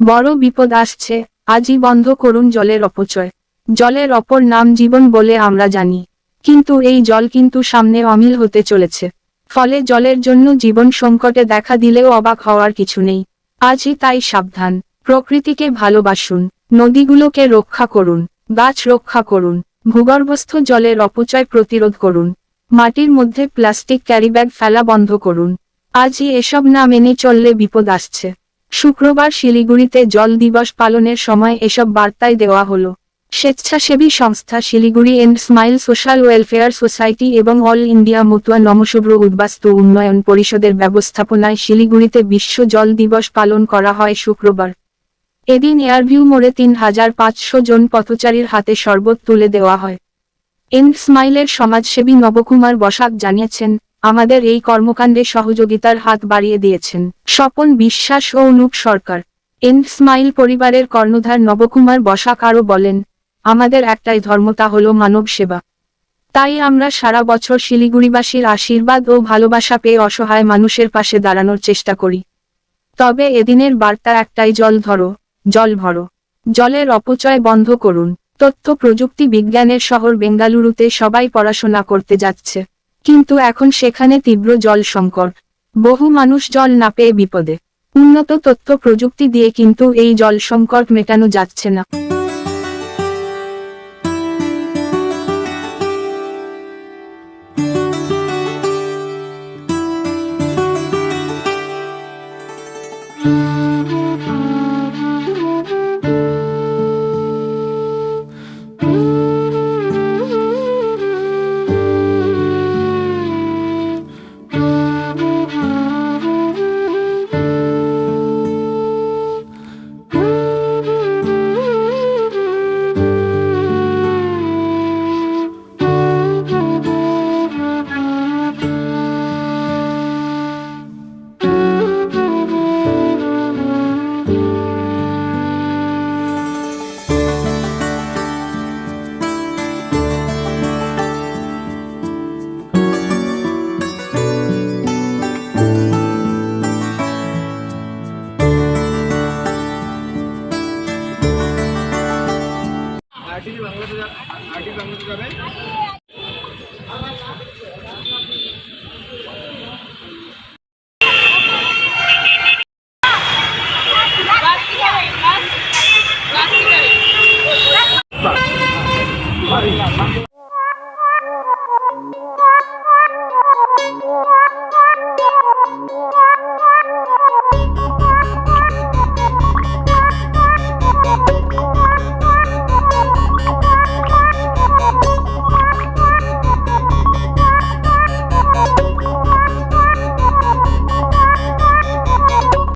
বড় বিপদ আসছে, আজই বন্ধ করুন জলের অপচয়। জলের অপর নাম জীবন বলে আমরা জানি। কিন্তু এই জল কিন্তু সামনে অমিল হতে চলেছে। ফলে জলের জন্য জীবন সংকটে দেখা দিলেও অবাক হওয়ার কিছু নেই। আজই তাই সাবধান। প্রকৃতিকে ভালোবাসুন। নদীগুলোকে রক্ষা করুন। গাছ রক্ষা করুন। ভূগর্ভস্থ জলের অপচয় প্রতিরোধ করুন। মাটির মধ্যে প্লাস্টিক ক্যারিব্যাগ ফেলা বন্ধ করুন। আজই এসব না মেনে চললে বিপদ আসছে। শুক্রবার শিলিগুড়িতে জল দিবস পালনের সময় এসব বার্তায় দেওয়া হলো। স্বেচ্ছাসেবী সংস্থা Siliguri and smile social welfare society এবং অল ইন্ডিয়া মতুয়া নমশুভ্র উদ্বাস্তু উন্নয়ন পরিষদের ব্যবস্থাপনায় শিলিগুড়িতে বিশ্ব জল দিবস পালন করা হয় শুক্রবার। এদিন এয়ারভিউ মোড়ে তিন হাজার পাঁচশো জন পথচারীর হাতে শরবত তুলে দেওয়া হয়। এন্ড স্মাইলের সমাজসেবী নবকুমার বসাক জানিয়েছেন আমাদের এই কর্মকাণ্ডে সহযোগিতার হাত বাড়িয়ে দিয়েছেন স্বপন বিশ্বাস ও অনুপ সরকার। এন্ড স্মাইল পরিবারের কর্ণধার নবকুমার বসাক আরও বলেন, আমাদের একটাই ধর্ম তা হল মানব সেবা। তাই আমরা সারা বছর শিলিগুড়িবাসীর আশীর্বাদ ও ভালোবাসা পেয়ে অসহায় মানুষের পাশে দাঁড়ানোর চেষ্টা করি। তবে এদিনের বার্তা একটাই, জল ধরো, জল ভরো। জলের অপচয় বন্ধ করুন। তথ্য প্রযুক্তি বিজ্ঞানের শহর বেঙ্গালুরুতে সবাই পড়াশোনা করতে যাচ্ছে। কিন্তু এখন সেখানে তীব্র জল সংকট বহু মানুষ জল না পেয়ে বিপদে উন্নত তথ্য প্রযুক্তি দিয়ে কিন্তু এই জল সংকট মেটানো যাচ্ছে না আরটিভি বাংলাতে আরটিভি বাংলাতে যাবেন Maria, Maria.